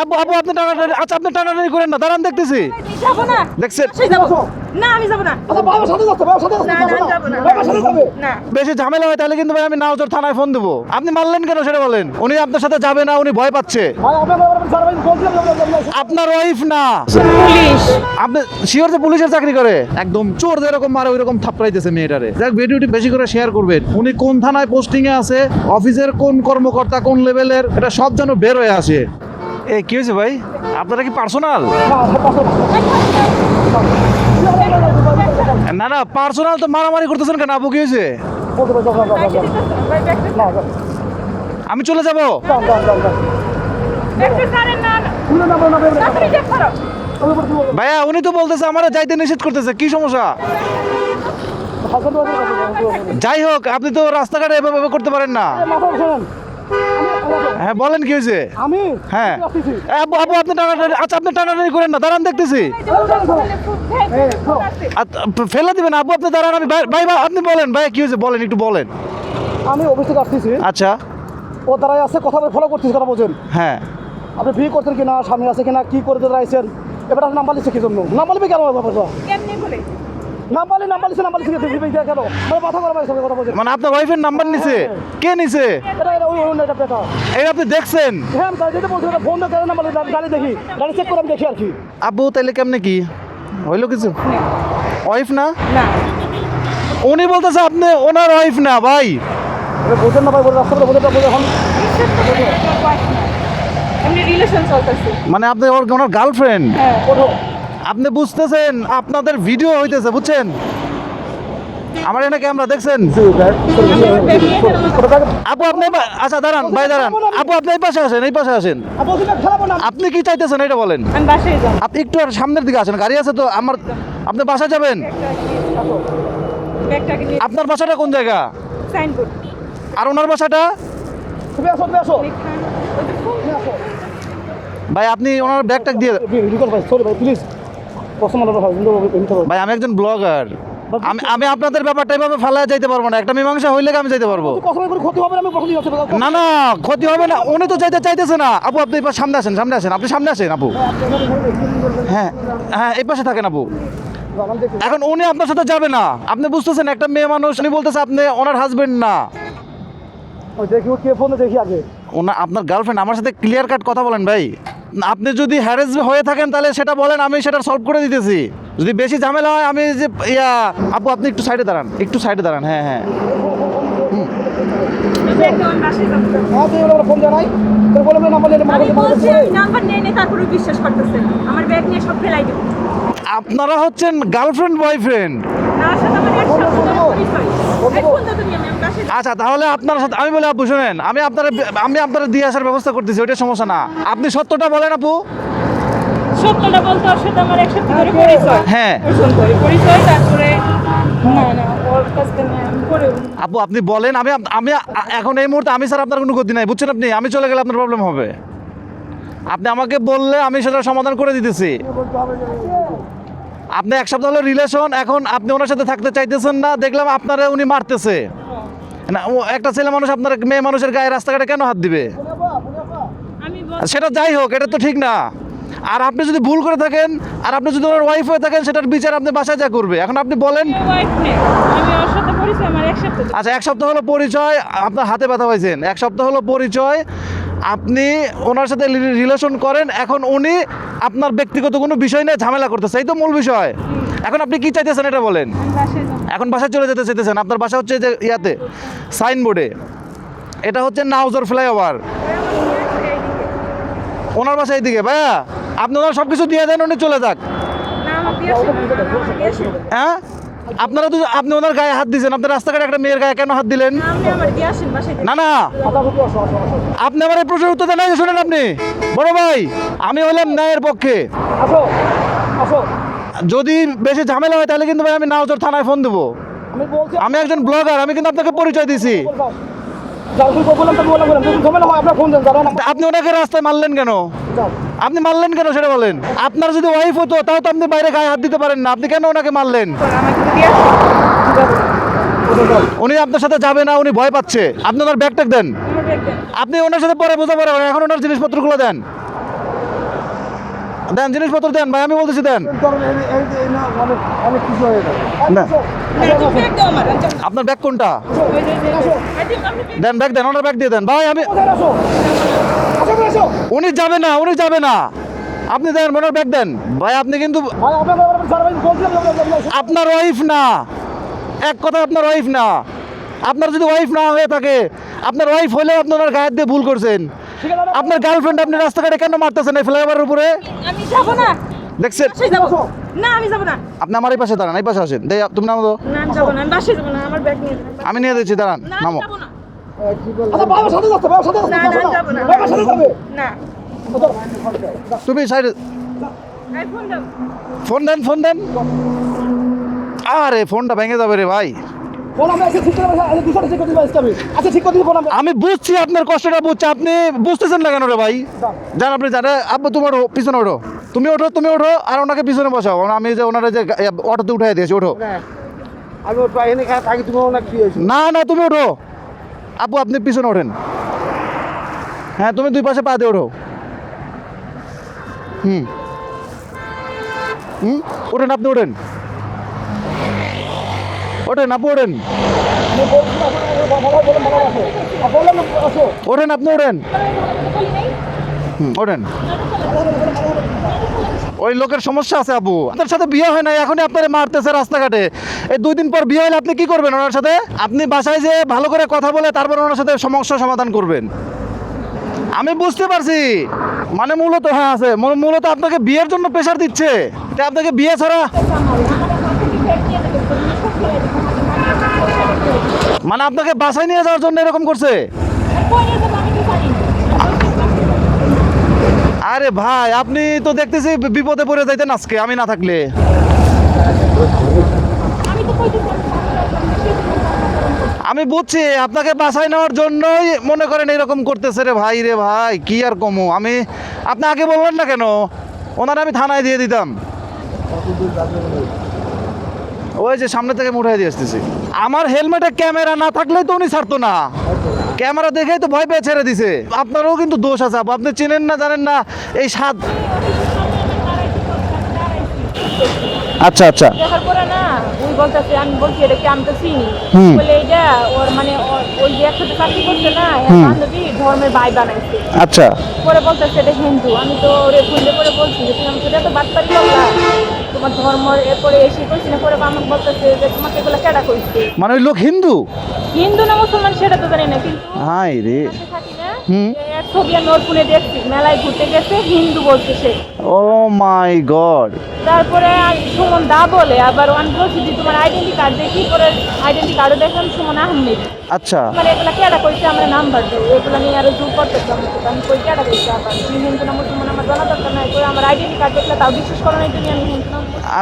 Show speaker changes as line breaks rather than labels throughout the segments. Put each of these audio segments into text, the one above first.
আবু আবু আপনি টানাটানি আচ্ছা আপনি টানাটানি করেন না দাঁড়ান দেখতেছি।
যাব না।
দেখছেন
না আমি যাব না।
আচ্ছা বাবার সাথে যাচ্ছে বাবার সাথে যাচ্ছে
না আমি যাব না।
বাবার সাথে যাবে?
না।
বেশি ঝামেলা হয় তাহলে কিন্তু ভাই আমি নাওজোর থানায় ফোন দেবো। আপনি মারলেন কেন সেটা বলেন। উনি আপনার সাথে যাবে না উনি ভয় পাচ্ছে।
আপনার
ওয়াইফ না।
পুলিশ।
আপনি শিওর যে পুলিশের চাকরি করে? একদম চোর যেরকম মারে ওইরকম থাপড়াইতেছে মেয়েটারে। যাক ভিডিওটি বেশি করে শেয়ার করবেন। উনি কোন থানায় পোস্টিং এ আছে? অফিসের কোন কর্মকর্তা কোন লেভেলের এটা সব যেন বের হয়ে আসে। এ, কি হয়েছে ভাই? আপনারা কি পার্সোনাল না না পার্সোনাল তো মারামারি করতেছেন কেন? আপু, কি হয়েছে? আমি চলে যাব। ভাইয়া, উনি তো বলতেছে আমার যাইতে নিষেধ করতেছে। কি সমস্যা? যাই হোক, আপনি তো রাস্তাঘাটে এভাবে এভাবে করতে পারেন না। হ্যাঁ বলেন কি হয়েছে?
আমি?
হ্যাঁ। আবু আবু আপনি টানাটানি আচ্ছা আপনি টানাটানি করেন না দাঁড়ান দেখতেছি। আচ্ছা, ফেলে দিবেন আবু আপনি দাঁড়ান আমি ভাই ভাই আপনি বলেন ভাই কি হয়েছে বলেন একটু বলেন।
আমি অফিস থেকে আসতেছি
আচ্ছা।
ও দাঁড়াই আছে কথা ফলো করতেছি কথা বলছেন।
হ্যাঁ।
আপনি ফ্রি করছেন কিনা স্বামী আছে কিনা কি করে দাঁড়াইছেন? এবার আপনি নাম্বার লিখছে কি জন্য? নাম্বার লিখবে কেন নাম্বার নাম্বার কেন মানে কথা
মানে আপনার ওয়াইফের নাম্বার নিছে? কে নিছে?
এটা এটা ওই অন্য একটা পেটা
এই আপনি দেখছেন?
হ্যাঁ আমি গাড়ি ফোন নাম্বার দেখি। গাড়ি চেক করে আমি দেখি আর কি।
আব্বু তাইলে কেমনে কি? হইল কিছু? ওয়াইফ না?
না।
উনি বলতেছে আপনি ওনার ওয়াইফ না ভাই।
বোঝেন না বোঝেন এখন।
মানে আপনি ওর ওনার গার্লফ্রেন্ড
হ্যাঁ।
আপনি বুঝতেছেন আপনাদের ভিডিও হইতেছে বুঝছেন? আমার এখানে ক্যামেরা দেখছেন? আপু আপনি আচ্ছা দাঁড়ান ভাই দাঁড়ান। আপু আপনি এই পাশে আসেন এই পাশে আসেন। আপনি কি চাইতেছেন এটা বলেন।
আমি বাসায় যাব।
আপনি একটু আর সামনের দিকে আসেন গাড়ি আছে তো আমার আপনি বাসা যাবেন? আপনার বাসাটা কোন জায়গা? আর ওনার বাসাটা?
তুমি আসো তুমি আসো।
ভাই আপনি ওনার ব্যাগটা দিয়ে
রিকল ভাই সরি ভাই প্লিজ হয়
ভাই আমি একজন ব্লগার। আমি আমি আপনাদের ব্যাপারটা এভাবে ফেলা যাইতে পারব না। একটা মীমাংসা হইলে আমি যাইতে পারব।
কষ্ট ক্ষতি হবে না
না। না ক্ষতি হবে না। উনি তো যাইতে চাইতেছে না। আপু আপনি এবার সামনে আসেন সামনে আসেন। আপনি সামনে আসেন আপু। হ্যাঁ হ্যাঁ এই পাশে থাকেন আপু। এখন উনি আপনার সাথে যাবে না। আপনি বুঝতেছেন একটা মেয়ে মানুষ উনি বলতেছে আপনি ওনার হাজবেন্ড না।
দেখি কে ফোনে দেখি আগে।
ওনা আপনার গার্লফ্রেন্ড আমার সাথে ক্লিয়ার কাট কথা বলেন ভাই। আপনি যদি হ্যারেস হয়ে থাকেন, তাহলে সেটা বলেন, আমি সেটা সলভ করে দিতেছি। যদি বেশি ঝামেলা হয়, আমি যে, ইয়া, আপু, আপনি একটু সাইডে দাঁড়ান, একটু সাইডে দাঁড়ান হ্যাঁ হ্যাঁ। আপনারা হচ্ছেন গার্লফ্রেন্ড বয়ফ্রেন্ড আচ্ছা তাহলে আপনার সাথে আমি বলে আপু শুনেন আমি আপনার আমি আপনার দিয়ে আসার ব্যবস্থা করতেছি ওইটা সমস্যা না। আপনি সত্যটা বলেন আপু।
সত্যটা বলতে ওর সাথে আমার এক সপ্তাহ ধরে পরিচয়।
হ্যাঁ।
করে পরিচয় তারপরে না না ওর কাছ থেকে করে
আপু আপনি বলেন আমি আমি এখন এই মুহূর্তে আমি স্যার আপনার কোনো গতি নাই বুঝছেন আপনি? আমি চলে গেলে আপনার প্রবলেম হবে। আপনি আমাকে বললে আমি সেটা সমাধান করে দিতেছি। আপনি এক সপ্তাহ হলো রিলেশন এখন আপনি ওনার সাথে থাকতে চাইতেছেন না দেখলাম আপনারা উনি মারতেছে। না ও একটা ছেলে মানুষ আপনার মেয়ে মানুষের গায়ে রাস্তাঘাটে কেন হাত দিবে? সেটা যাই হোক এটা তো ঠিক না। আর আপনি যদি ভুল করে থাকেন আর আপনি যদি ওনার ওয়াইফ হয়ে থাকেন সেটার বিচার আপনি বাসায় যা করবে। এখন আপনি বলেন। আচ্ছা এক সপ্তাহ হলো পরিচয় আপনার হাতে ব্যথা পাইছেন। এক সপ্তাহ হলো পরিচয় আপনি ওনার সাথে রিলেশন করেন। এখন উনি আপনার ব্যক্তিগত কোনো বিষয় নিয়ে ঝামেলা করতেছে এই তো মূল বিষয়। এখন আপনি কি চাইতেছেন এটা বলেন। এখন বাসায় চলে যেতে চাইতেছেন। আপনার বাসা হচ্ছে যে ইয়াতে সাইনবোর্ডে। এটা হচ্ছে নাউজর ফ্লাইওভার। ওনার বাসা এইদিকে। ভাইয়া আপনি ওনার সব কিছু দিয়ে দেন উনি চলে যাক। হ্যাঁ? আপনারা তো আপনি ওনার গায়ে হাত দিয়েছেন আপনার রাস্তাঘাটে একটা মেয়ের গায়ে কেন হাত দিলেন? না না আপনি আমার এই প্রশ্নের উত্তর দেন। শুনেন আপনি। বড় ভাই আমি হলাম ন্যায়ের পক্ষে।
আসো আসো।
যদি বেশি ঝামেলা হয় তাহলে কিন্তু ভাই আমি নাওজর থানায় ফোন দেবো।
আমি
একজন ব্লগার আমি কিন্তু আপনাকে পরিচয় দিছি। আপনি ওনাকে রাস্তায় মারলেন কেন? আপনি মারলেন কেন সেটা বলেন। আপনার যদি ওয়াইফ হতো তাও তো আপনি বাইরে গায়ে হাত দিতে পারেন না। আপনি কেন ওনাকে মারলেন? উনি আপনার সাথে যাবে না উনি ভয় পাচ্ছে। আপনি ওনার ব্যাগ ট্যাগ দেন। আপনি ওনার সাথে পরে বোঝা পড়ে এখন ওনার জিনিসপত্রগুলো দেন। দেন, জিনিসপত্র দেন, ভাই, আমি বলতেছি, দেন। আপনার ব্যাগ কোনটা? দেন, ব্যাগ দেন, ওনার ব্যাগ দিয়ে দেন। ভাই, আমি উনি যাবে না, উনি যাবে না। আপনি দেন, ওনার ব্যাগ দেন। ভাই, আপনি কিন্তু আপনার ওয়াইফ না। এক কথা, আপনার ওয়াইফ না। আপনার যদি ওয়াইফ না হয়ে থাকে, আপনার ওয়াইফ হলেও আপনি ওনার গায়ের দিয়ে ভুল করছেন। আপনার গার্লফ্রেন্ড আপনি রাস্তাঘাটে কেন মারতেছেন এই ফ্লাইওভারের উপরে?
আমি যাব না।
দেখছেন?
না আমি যাব না।
আপনি আমার এই পাশে দাঁড়ান এই পাশে আসেন। দেই তুমি নামো তো।
না আমি যাব না আমি বাসায় যাব না আমার ব্যাগ নিয়ে
আমি নিয়ে দিচ্ছি দাঁড়ান নামো।
আচ্ছা
তুমি সাইডে
ফোন
দেন ফোন দেন। আরে ফোনটা ভেঙে যাবে রে ভাই।
আচ্ছা
আমি বুঝছি আপনার কষ্টটা বুঝছি। আপনি বুঝতেছেন না কেন রে ভাই? জান আপনি জানে আব্বু তোমার পিছনে ওঠো। তুমি ওঠো তুমি ওঠো আর ওনাকে পিছনে বসাও। আমি যে ওনারা যে অটোতে উঠাই দিয়েছি ওঠো।
হয়েছে
না না তুমি ওঠো। আপু আপনি পিছনে ওঠেন। হ্যাঁ তুমি দুই পাশে পা দিয়ে ওঠো। হুম। হুম? ওঠেন আপনি ওঠেন। ওঠেন আপু ওঠেন।
না না
ওঠেন আপনি ওঠেন। ওঠেন। ওই লোকের সমস্যা আছে আপু। আপনার সাথে বিয়ে হয় নাই, এখনই আপনার মারতেছে রাস্তাঘাটে। এই দুই দিন পর বিয়ে হলে আপনি কি করবেন ওনার সাথে? আপনি বাসায় যে ভালো করে কথা বলে তারপর ওনার সাথে সমস্যা সমাধান করবেন। আমি বুঝতে পারছি। মানে মূলত হ্যাঁ আছে। মূলত আপনাকে বিয়ের জন্য প্রেশার দিচ্ছে। আপনাকে বিয়ে ছাড়া মানে আপনাকে বাসায় নিয়ে যাওয়ার জন্য এরকম করছে? আরে ভাই, আপনি তো দেখতেছি বিপদে পড়ে যাইতেন আজকে, আমি না থাকলে। আমি বুঝছি, আপনাকে বাসায় নেওয়ার জন্যই মনে করেন এরকম করতেছে রে ভাই রে ভাই, কি আর কমু? আমি, আপনি আগে বলবেন না কেন? ওনারা আমি থানায় দিয়ে দিতাম। ওই যে সামনে থেকে মুঠাই দিয়ে আসতেছি আমার হেলমেটে ক্যামেরা না থাকলেই তো উনি ছাড়তো না ক্যামেরা দেখেই তো ভয় পেয়ে ছেড়ে দিছে আপনারও কিন্তু দোষ আছে আপু। আপনি চেনেন না, জানেন না, এই স্বাদ আচ্ছা আচ্ছা।
দেখার পরে না উনি বলতেছে আমি বলছি এটা কি আমি তো চিনি? বলে এইটা ওর মানে ওই যে একসাথে চাকরি করছে না বান্ধবী ধর্মের ভাই বানাইছে।
আচ্ছা।
পরে বলতেছে এটা হিন্দু। আমি তো ওরে খুললে পরে বলছি যে তুমি এত বাটপারি করলা তোমার ধর্ম এরপরে এসে কইছি না? পরে আমাকে বলতেছে যে তোমাকে এগুলো কেডা কইছে?
মানে ওই লোক হিন্দু?
হিন্দু না মুসলমান সেটা তো জানি না কিন্তু
হাই রে।
ছবি আমি ওর ফোনে দেখছি মেলায় ঘুরতে গেছে হিন্দু বলছে সে।
ও মাই গড।
তারপরে সুমন দা বলে আবার বলছি যে তোমার আইডেন্টি কার্ড দেখি পরে আইডেন্টি কার্ডও দেখলাম সুমন আহমেদ।
আচ্ছা।
মানে এগুলা কেডা কইছে আমার নাম্বার দিও এগুলা নিয়ে আরও করতেছে আমি কই কেডা কইছে আবার? তুমি হিন্দু আমার জানা দরকার নাই কই আমার আইডেন্টি কার্ড দেখলে তাও বিশ্বাস করো না তুমি আমি হিন্দু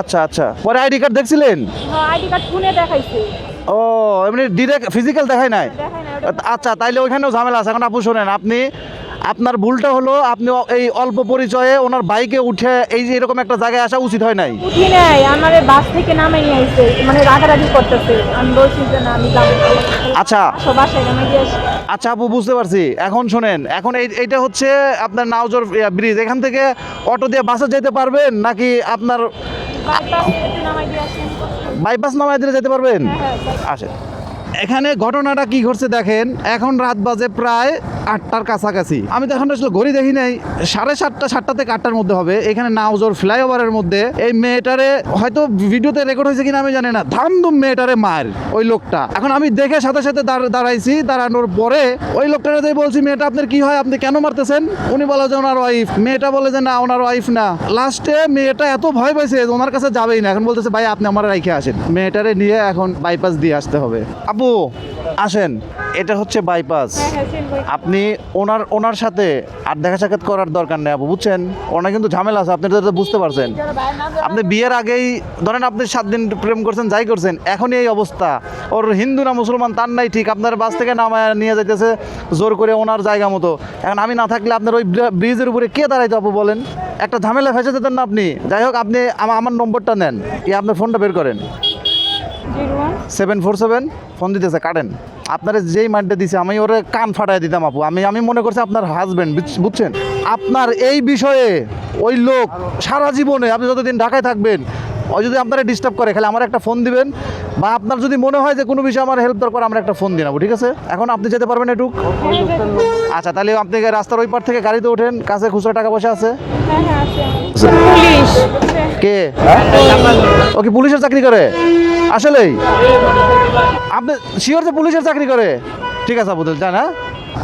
আচ্ছা আচ্ছা। পরে আইডি কার্ড দেখছিলেন?
হ্যাঁ আইডি কার্ড ফোনে দেখাইছে।
ও এমনি ডিরেক্ট ফিজিক্যাল দেখায় নাই?
ওটা
আচ্ছা তাইলে ওইখানেও ঝামেলা আছে। এখন আপু শোনেন আপনি আপনার ভুলটা হলো আপনি এই অল্প পরিচয়ে ওনার বাইকে উঠে এই যে এরকম একটা জায়গায় আসা উচিত হয় নাই?
উঠি নাই আমার বাস থেকে নামাই নিয়ে আইছে মানে রাগারাগি করতেছে। আমি বলছি যে না আমি যাব।
আচ্ছা।
বাসায় নামাই দিয়ে আসি।
আচ্ছা আপু বুঝতে পারছি। এখন শোনেন এখন এই এইটা হচ্ছে আপনার নাওজর ব্রিজ। এখান থেকে অটো দিয়ে বাসে যেতে পারবেন নাকি আপনার
বাইপাস নামাই
দিলে যেতে পারবেন?
হ্যাঁ হ্যাঁ
আসেন। এখানে ঘটনাটা কি ঘটছে দেখেন, এখন রাত বাজে প্রায় আটটার কাছাকাছি। আমি তো এখন আসলে ঘড়ি দেখি নাই, সাড়ে সাতটা সাতটা থেকে আটটার মধ্যে হবে। এখানে নাওজোর ফ্লাইওভারের মধ্যে এই মেয়েটারে হয়তো ভিডিওতে রেকর্ড হয়েছে কিনা আমি জানি না, ধামধুম মেয়েটারে মার ওই লোকটা। এখন আমি দেখে সাথে সাথে দাঁড়াইছি, দাঁড়ানোর পরে ওই লোকটারে যে বলছি, মেয়েটা, আপনার কি হয়? আপনি কেন মারতেছেন? উনি বলে যে ওনার ওয়াইফ মেয়েটা বলে যে, না, ওনার ওয়াইফ না। লাস্টে মেয়েটা এত ভয় পাইছে ওনার কাছে যাবেই না। এখন বলতেছে, ভাই, আপনি আমার রাইখে আসেন। মেয়েটারে নিয়ে এখন বাইপাস দিয়ে আসতে হবে। আপু আসেন। এটা হচ্ছে বাইপাস
হ্যাঁ হ্যাঁ
আপনি ওনার ওনার সাথে আর দেখা সাক্ষাৎ করার দরকার নেই আপু বুঝছেন? ওনার কিন্তু ঝামেলা আছে আপনি তো বুঝতে পারছেন। আপনি বিয়ের আগেই ধরেন আপনি সাত দিন প্রেম করছেন যাই করছেন এখনই এই অবস্থা। ওর হিন্দু না মুসলমান তার নাই ঠিক আপনার বাস থেকে নামায় নিয়ে যাইতেছে জোর করে ওনার জায়গা মতো। এখন আমি না থাকলে আপনার ওই ব্রিজের উপরে কে দাঁড়াইতো আপু বলেন? একটা ঝামেলা ফেসে যেতেন না আপনি? যাই হোক আপনি আমার নম্বরটা নেন ই আপনার ফোনটা বের করেন। সেভেন ফোর সেভেন, ফোন দিতেছে, কাটেন। আপনার যেই মাইন্ডটা দিছে, আমি ওরে কান ফাটাই দিতাম, আপু। আমি আমি মনে করছি আপনার হাজবেন্ড বুঝছেন? আপনার এই বিষয়ে ওই লোক সারা জীবনে, আপনি যতদিন ঢাকায় থাকবেন ও যদি আপনারা ডিস্টার্ব করে, খালি আমার একটা ফোন দিবেন বা আপনার যদি মনে হয় যে কোনো বিষয়ে আমার হেল্প দরকার, আমরা একটা ফোন দিনাবো ঠিক আছে? এখন আপনি যেতে পারবেন একটু আচ্ছা তাহলে আপনি রাস্তার ওই পার থেকে গাড়িতে ওঠেন, কাছে খুচরা টাকা পয়সা আছে? কে? ও কি পুলিশের চাকরি করে? আসলেই? আপনি শিওর যে পুলিশের চাকরি করে? ঠিক আছে আপাতত জান হ্যাঁ?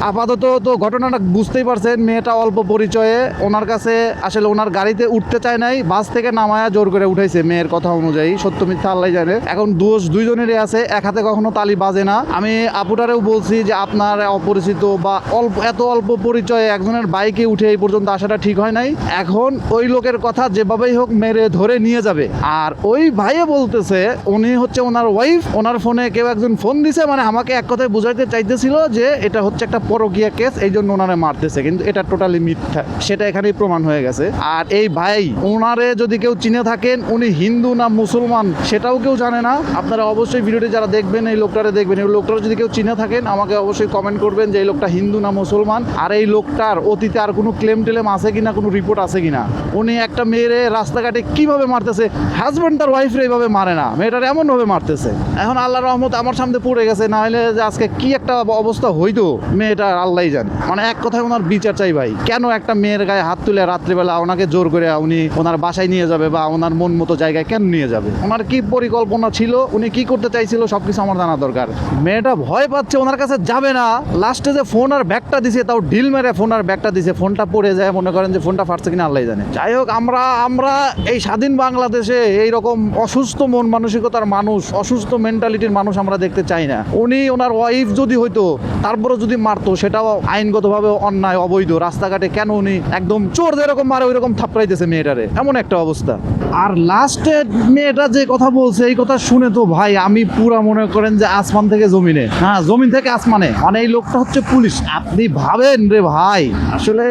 আপাতত তো ঘটনাটা বুঝতেই পারছেন, মেয়েটা অল্প পরিচয়ে। ওনার কাছে আসলে ওনার গাড়িতে উঠতে চায় নাই, বাস থেকে নামায়া জোর করে উঠাইছে মেয়ের কথা অনুযায়ী, সত্য মিথ্যা আল্লাহ জানে। এখন দোষ দুইজনেরই আছে, এক হাতে কখনো তালি বাজে না। আমি আপুটারেও বলছি যে আপনার অপরিচিত বা অল্প, এত অল্প পরিচয়ে একজনের বাইকে উঠে এই পর্যন্ত আসাটা ঠিক হয় নাই। এখন ওই লোকের কথা যেভাবেই হোক মেরে ধরে নিয়ে যাবে। আর ওই ভাইয়ে বলতেছে, উনি হচ্ছে ওনার ওয়াইফ ওনার ফোনে কেউ একজন ফোন দিছে মানে আমাকে এক কথায় বুঝাইতে চাইতেছিল যে এটা হচ্ছে একটা পরকীয়া কেস এই জন্য ওনারে মারতেছে, কিন্তু এটা টোটালি মিথ্যা। সেটা এখানেই প্রমাণ হয়ে গেছে। আর এই ভাই, ওনারে যদি কেউ চিনে থাকেন, উনি হিন্দু না মুসলমান, সেটাও কেউ জানে না। আপনারা অবশ্যই ভিডিওটি যারা দেখবেন, এই লোকটারে দেখবেন। এই লোকটার যদি কেউ চিনে থাকেন, আমাকে অবশ্যই কমেন্ট করবেন যে এই লোকটা হিন্দু না মুসলমান, আর এই লোকটার অতীতে আর কোনো ক্লেম টেলেম আছে কিনা, কোনো রিপোর্ট আছে কিনা। উনি একটা মেয়েরে রাস্তাঘাটে কীভাবে মারতেছে? হাজব্যান্ড তার ওয়াইফরে এইভাবে মারে না। মেয়েটার এমনভাবে মারতেছে। এখন আল্লাহ রহমত আমার সামনে পড়ে গেছে না হলে যে আজকে কি একটা অবস্থা হইতো? মেয়েটার আল্লাহই জানে। মানে এক কথায় ওনার বিচার চাই ভাই। কেন একটা মেয়ের গায়ে হাত তুলে রাত্রিবেলা ওনাকে জোর করে উনি ওনার বাসায় নিয়ে যাবে বা ওনার মন মতো জায়গায় কেন নিয়ে যাবে? ওনার কি পরিকল্পনা ছিল? উনি কি করতে চাইছিল? সবকিছু আমার জানা দরকার। মেয়েটা ভয় পাচ্ছে, ওনার কাছে যাবে না। লাস্টে যে ফোন আর ব্যাগটা দিছে, তাও ঢিল মেরে ফোন আর ব্যাগটা দিছে। ফোনটা পড়ে যায়, মনে করেন যে ফোনটা ফাটছে কিনা আল্লাহ জানে। যাই হোক, আমরা আমরা এই স্বাধীন বাংলাদেশে এই রকম অসুস্থ মন মানসিকতার মানুষ, অসুস্থ মেন্টালিটির মানুষ আমরা দেখতে চাই না। উনি, ওনার ওয়াইফ যদি হইতো তারপরে যদি মারতো সেটাও আইনগতভাবে অন্যায়, অবৈধ। রাস্তাঘাটে কেন উনি একদম চোর যেরকম মারে ওই রকম থাপড়াইতেছে মেয়েটারে। এমন একটা অবস্থা। আর লাস্টে মেয়েটা যে কথা বলছে, এই কথা শুনে তো ভাই আমি পুরা মনে করেন যে আসমান থেকে জমিনে। হ্যাঁ জমিন থেকে আসমানে। মানে এই লোকটা হচ্ছে পুলিশ। আপনি ভাবেন রে ভাই। আসলে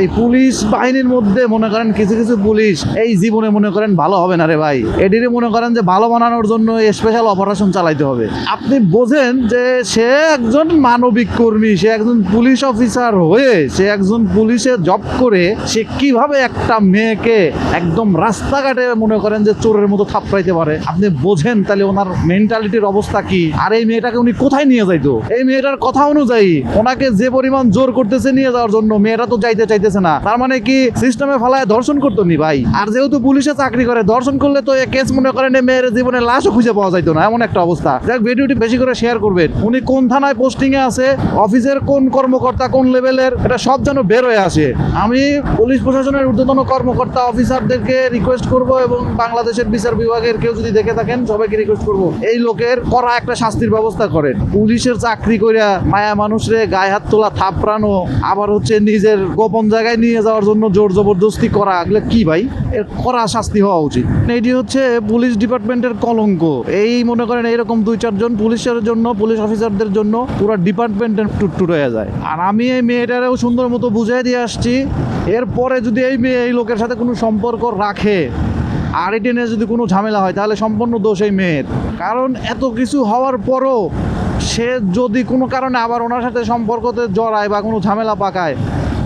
এই পুলিশ বাহিনীর মধ্যে মনে করেন কিছু কিছু পুলিশ এই জীবনে মনে করেন ভালো হবে না রে ভাই। এটিরে মনে করেন যে ভালো বানানোর জন্য স্পেশাল অপারেশন চালাইতে হবে। আপনি বোঝেন যে সে একজন মানবিক কর্মী। সে একজন পুলিশ অফিসার হয়ে সে একজন পুলিশে জব করে, সে কীভাবে একটা মেয়েকে একদম রাস্তাঘাটে মনে করেন যে চোরের মতো থাপড়াইতে পারে? আপনি বোঝেন তাহলে ওনার মেন্টালিটির অবস্থা কি? আর এই মেয়েটাকে উনি কোথায় নিয়ে যাইতো? এই মেয়েটার কথা অনুযায়ী ওনাকে যে পরিমাণ জোর করতেছে নিয়ে যাওয়ার জন্য মেয়েটা তো যাইতে চাইতেছে না। তার মানে কি সিস্টেমে ফালায় ধর্ষণ করতো নি ভাই? আর যেহেতু পুলিশে চাকরি করে, ধর্ষণ করলে তো কেস মনে করেন মেয়ের জীবনে লাশও খুঁজে পাওয়া যাইতো না। এমন একটা অবস্থা। যাক ভিডিওটি বেশি করে শেয়ার করবেন। উনি কোন থানায় পোস্টিং এ আছে? অফিসের কোন কর্মকর্তা কোন লেভেলের, এটা সব যেন বের হয়ে আসে। আমি পুলিশ প্রশাসনের ঊর্ধ্বতন কর্মকর্তা অফিসারদেরকে রিকোয়েস্ট করব এবং বাংলাদেশের বিচার বিভাগের কেউ যদি দেখে থাকেন, সবাইকে রিকোয়েস্ট করব। এই লোকের করা একটা শাস্তির ব্যবস্থা করেন। পুলিশের চাকরি করিয়া মায়া মানুষরে গায়ে হাত তোলা, থাপড়ানো, আবার হচ্ছে নিজের গোপন জায়গায় নিয়ে যাওয়ার জন্য জোর জবরদস্তি করা, এগুলো কি ভাই? এর করা শাস্তি হওয়া উচিত। এটি হচ্ছে পুলিশ ডিপার্টমেন্টের কলঙ্ক। এই মনে করেন এইরকম দুই চারজন পুলিশের জন্য, পুলিশ অফিসারদের জন্য পুরো ডিপার্টমেন্টের টুটটুট হয়ে যায়। আর আমি এই মেয়েটারেও সুন্দর মতো বুঝাই দিয়ে আসছি, এরপরে যদি এই মেয়ে এই লোকের সাথে কোনো সম্পর্ক রাখে, আর এটি নিয়ে যদি কোনো ঝামেলা হয়, তাহলে সম্পূর্ণ দোষ এই মেয়ের। কারণ এত কিছু হওয়ার পরও সে যদি কোনো কারণে আবার ওনার সাথে সম্পর্কতে জড়ায় বা কোনো ঝামেলা পাকায়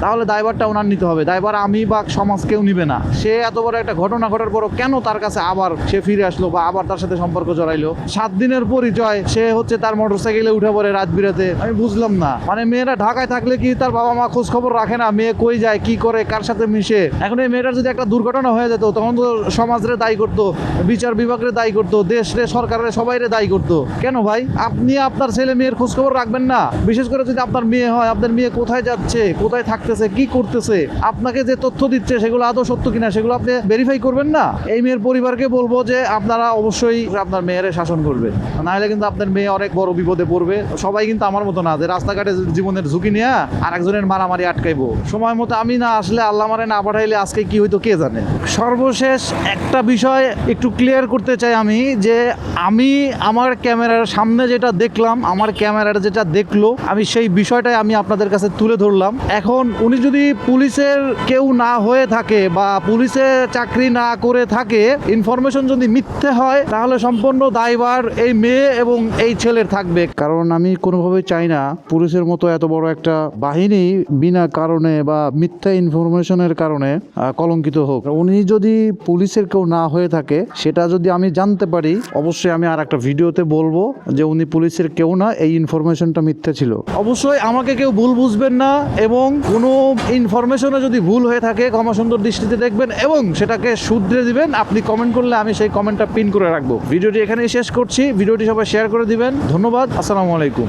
তাহলে দায়ভারটা ওনার নিতে হবে। দায়ভার আমি বা সমাজ কেউ নিবে না। সে এত বড় একটা ঘটনা ঘটার পরও কেন তার কাছে আবার সে ফিরে আসলো বা আবার তার সাথে সম্পর্ক জড়াইলো? সাত দিনের পরিচয়, সে হচ্ছে তার মোটর সাইকেলে উঠে পড়ে রাত বিরাতে। আমি বুঝলাম না। মানে মেয়েরা ঢাকায় থাকলে কি তার বাবা মা খোঁজ খবর রাখে না? মেয়ে কই যায়, কি করে, কার সাথে মিশে? এখন এই মেয়েটার যদি একটা দুর্ঘটনা হয়ে যেত, তখন তো সমাজরে দায়ী করতো, বিচার বিভাগরে দায়ী করতো দেশ রে সরকারের সবাইরে দায়ী করতো। কেন ভাই? আপনি আপনার ছেলে মেয়ের খোঁজ খবর রাখবেন না? বিশেষ করে যদি আপনার মেয়ে হয়, আপনার মেয়ে কোথায় যাচ্ছে, কোথায় থাকতেছে কি করতেছে? আপনাকে যে তথ্য দিচ্ছে সেগুলো আদৌ সত্য কিনা সেগুলো আপনি ভেরিফাই করবেন না? এই মেয়ের পরিবারকে বলব যে আপনারা অবশ্যই আপনার মেয়েরে শাসন করবে নাহলে কিন্তু আপনার মেয়ে অনেক বড় বিপদে পড়বে। সবাই কিন্তু আমার মতো না, যে রাস্তাঘাটে জীবনের ঝুঁকি নিয়ে আর একজনের মারামারি আটকাইবো। সময় মতো আমি না আসলে আল্লাহ মারে না পাঠাইলে আজকে কি হইতো কে জানে? সর্বশেষ একটা বিষয় একটু ক্লিয়ার করতে চাই আমি, যে আমি আমার ক্যামেরার সামনে যেটা দেখলাম, আমার ক্যামেরার যেটা দেখল, আমি সেই বিষয়টাই আমি আপনাদের কাছে তুলে ধরলাম। এখন উনি যদি পুলিশের কেউ না হয়ে থাকে বা পুলিশে চাকরি না করে থাকে ইনফরমেশন যদি মিথ্যে হয়, তাহলে সম্পূর্ণ দায়ভার এই মেয়ে এবং এই ছেলের থাকবে। কারণ আমি কোনোভাবে চাই না পুলিশের মতো এত বড় একটা বাহিনী বিনা কারণে বা মিথ্যা ইনফরমেশনের কারণে কলঙ্কিত হোক। উনি যদি পুলিশের কেউ না হয়ে থাকে, সেটা যদি আমি জানতে পারি, অবশ্যই আমি আর একটা ভিডিওতে বলব যে উনি পুলিশের কেউ না, এই ইনফরমেশনটা মিথ্যে ছিল। অবশ্যই আমাকে কেউ ভুল বুঝবেন না এবং কোনো ইনফরমেশনে যদি ভুল হয়ে থাকে ক্ষমা সুন্দর দৃষ্টিতে দেখবেন এবং সেটাকে শুধরে দিবেন। আপনি কমেন্ট করলে আমি সেই কমেন্টটা পিন করে রাখব। ভিডিওটি এখানেই শেষ করছি। ভিডিওটি সবাই শেয়ার করে দিবেন। ধন্যবাদ। আসসালামু আলাইকুম।